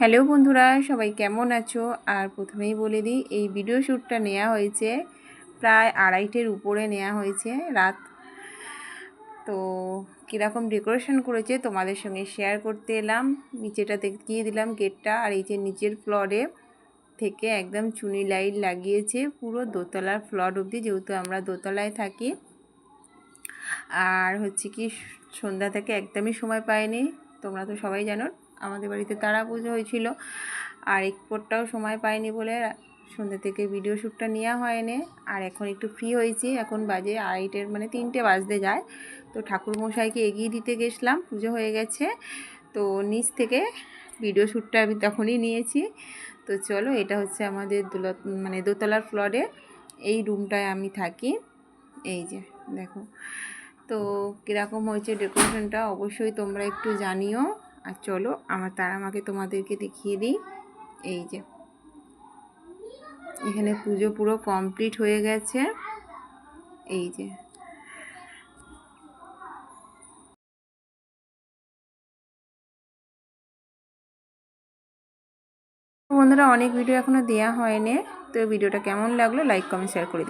Hello বন্ধুরা, সবাই কেমন আছো? আর প্রথমেই বলে দিই, এই ভিডিও শ্যুটটা নেওয়া হয়েছে প্রায় আড়াইটের উপরে নেওয়া হয়েছে রাত। তো কীরকম ডেকোরেশন করেছে তোমাদের সঙ্গে শেয়ার করতে এলাম। নিচেটা দেখিয়ে দিলাম গেটটা আর এই যে নিচের ফ্লোরে থেকে একদম চুনি লাইট লাগিয়েছে, পুরো দোতলার ফ্লট অবধি, যেহেতু আমরা দোতলায় থাকি। আর হচ্ছে কি, সন্ধ্যা থেকে একদমই সময় পাইনি তোমরা তো সবাই জানো আমাদের বাড়িতে তারা পুজো হয়েছিল। আর একপরটাও সময় পাইনি বলে সন্ধ্যা থেকে ভিডিও শ্যুটটা নেওয়া হয়নি। আর এখন একটু ফ্রি হয়েছি। এখন বাজে আড়াইটের মানে তিনটে বাজতে যায়। তো ঠাকুরমশাইকে এগিয়ে দিতে গেছিলাম। পুজো হয়ে গেছে। তো নিচ থেকে ভিডিও শ্যুটটা আমি তখনই নিয়েছি। তো চলো, এটা হচ্ছে আমাদের দোলা মানে দোতলার ফ্লোরে এই রুমটায় আমি থাকি। এই যে, দেখো। তো কীরকম হয়েছে ডেকোরেশনটা অবশ্যই তোমরা একটু জানিও। আর চলো, আমার তারা মাকে তোমাদেরকে দেখিয়ে দিই। এই যে। এখানে পুজো পুরো কমপ্লিট হয়ে গেছে। এই যে। বন্ধুরা, অনেক ভিডিও এখনও দেওয়া হয়নি, তো ভিডিওটা কেমন লাগল লাইক কমেন্ট শেয়ার করে দিই